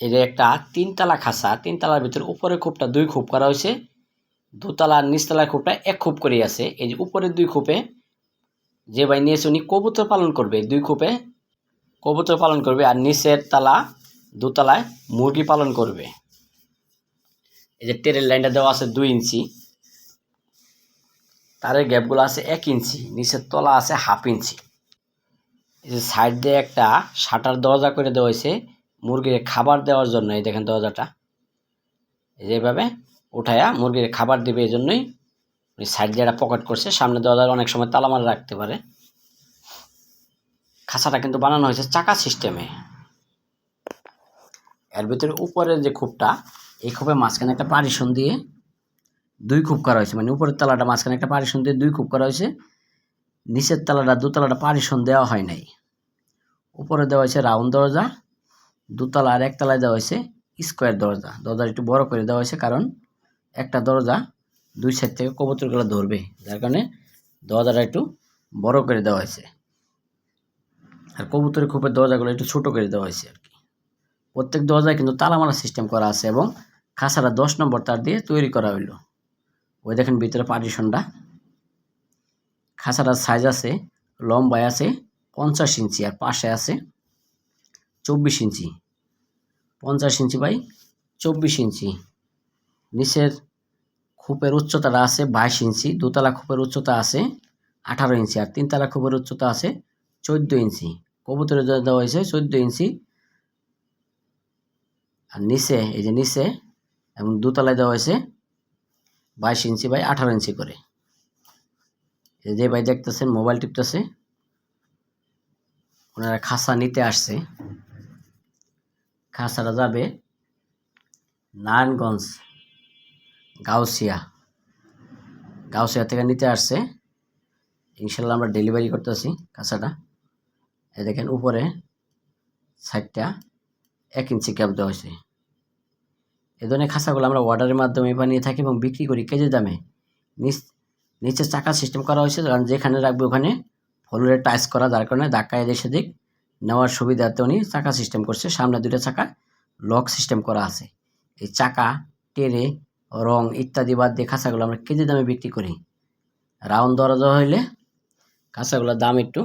এটা একটা তিনতলা খাসা তিনতলার ভিতরে উপরে খোপটা দুই খোপ করা হয়েছে, দোতলার নিচতলার খোপটা এক খোপ করে আছে। এই যে উপরের দুই খোপে যে ভাই নিয়েছে উনি কবুতর পালন করবে দুই খোপে কবুতর পালন করবে আর নিচের তালা দোতলায় মুরগি পালন করবে। এই যে টেরের লাইনটা দেওয়া আছে দুই ইঞ্চি। তারের গ্যাপগুলো আছে এক ইঞ্চি, নিচের তলা আছে হাফ ইঞ্চি। এই যে সাইড দিয়ে একটা শাটার দরজা করে দেওয়া হয়েছে মুরগির খাবার দেওয়ার জন্য, এই দেখেন দরজাটা। এই যে এইভাবে উঠায়া মুরগির খাবার দিবে এই জন্যই। সাইড দিয়ে পকেট করছে, সামনে দরজার অনেক সময় তালামারা রাখতে পারে। খাঁচাটা কিন্তু বানানো হয়েছে চাকা সিস্টেমে। এর ভিতরে উপরের যে খোপটা, এই খোপে মাঝখানে একটা পারিশন দিয়ে দুই খুপ করা হয়েছে। মানে উপরের তলাটা মাঝখানে একটা পারিশন দিয়ে দুই খুপ করা হয়েছে। নিচের তলাটা, দোতলাটা পারিশন দেওয়া হয় নাই। উপরে দেওয়া হয়েছে রাউন্ড দরজা। দুতলা আর একতলায় দেওয়া হয়েছে স্কোয়ার দরজা। দরজা একটু বড় করে দেওয়া হয়েছে কারণ একটা দরজা দুই সাইড থেকে কবুতরগুলো ধরবে, যার কারণে দরজাটা একটু বড় করে দেওয়া হয়েছে। আর কবুতরের খোপের দরজাগুলো একটু ছোট করে দেওয়া হয়েছে আর কি। প্রত্যেক দরজায় কিন্তু তালা মারা সিস্টেম করা আছে এবং খাঁচাটা দশ নম্বর তার দিয়ে তৈরি করা হইল। ওই দেখেন ভিতরে পার্টিশনটা খাঁচাটার সাইজ আছে, লম্বায় আছে পঞ্চাশ ইঞ্চি আর পাশে আছে চব্বিশ ইঞ্চি। পঞ্চাশ ইঞ্চি বাই চব্বিশ ইঞ্চি। নিচের খোপের উচ্চতাটা আছে বাইশ ইঞ্চি, দোতলা খোপের উচ্চতা আছে আঠারো ইঞ্চি আর তিনতলা খোপের উচ্চতা আছে চোদ্দ ইঞ্চি। কবুতরে দেওয়া হয়েছে চোদ্দ ইঞ্চি। আর নিচে, এই যে নিচে এবং দোতলায় দেওয়া হয়েছে বাইশ ইঞ্চি বাই আঠারো ইঞ্চি করে। যে ভাই দেখতেছেন, মোবাইল টিপতেছে। ওনারা খাসা নিতে আসছে। খাসাটা যাবে নারায়ণগঞ্জ, গাউসিয়া। গাউসিয়া থেকে নিতে আসছে। ইনশাল্লাহ আমরা ডেলিভারি করতেছি কাঁচাটা এই দেখেন উপরে সাইডটা এক ইঞ্চি ক্যাপ দেওয়া হয়েছে। এ ধরনের খাঁচাগুলো আমরা অর্ডারের মাধ্যমে বানিয়ে থাকি এবং বিক্রি করি কেজি দামে। নিচ নিচে চাকা সিস্টেম করা হয়েছে, কারণ যেখানে রাখবে ওখানে ফ্লোরে টাইস করা, যার কারণে ধাক্কা এদিক সেদিক নেওয়ার সুবিধার্থে উনি চাকা সিস্টেম করছে। সামনে দুটো চাকা লক সিস্টেম করা আছে। এই চাকা টেরে রং ইত্যাদি বাদ দিয়ে খাঁচাগুলো আমরা কেজি দামে বিক্রি করি। রাউন্ড দরজা হইলে কাঁচাগুলোর দাম একটু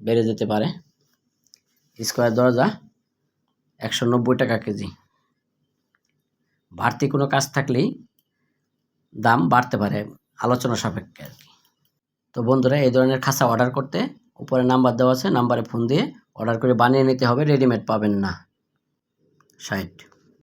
বেড়ে যেতে পারে। স্কোয়ার দরজা একশো নব্বই টাকা কেজি। বাড়তি কোনো কাজ থাকলেই দাম বাড়তে পারে আলোচনা সাপেক্ষে আর কি। তো বন্ধুরা, এই ধরনের খাঁচা অর্ডার করতে উপরে নাম্বার দেওয়া আছে, নাম্বারে ফোন দিয়ে অর্ডার করে বানিয়ে নিতে হবে রেডিমেড পাবেন না। সাইট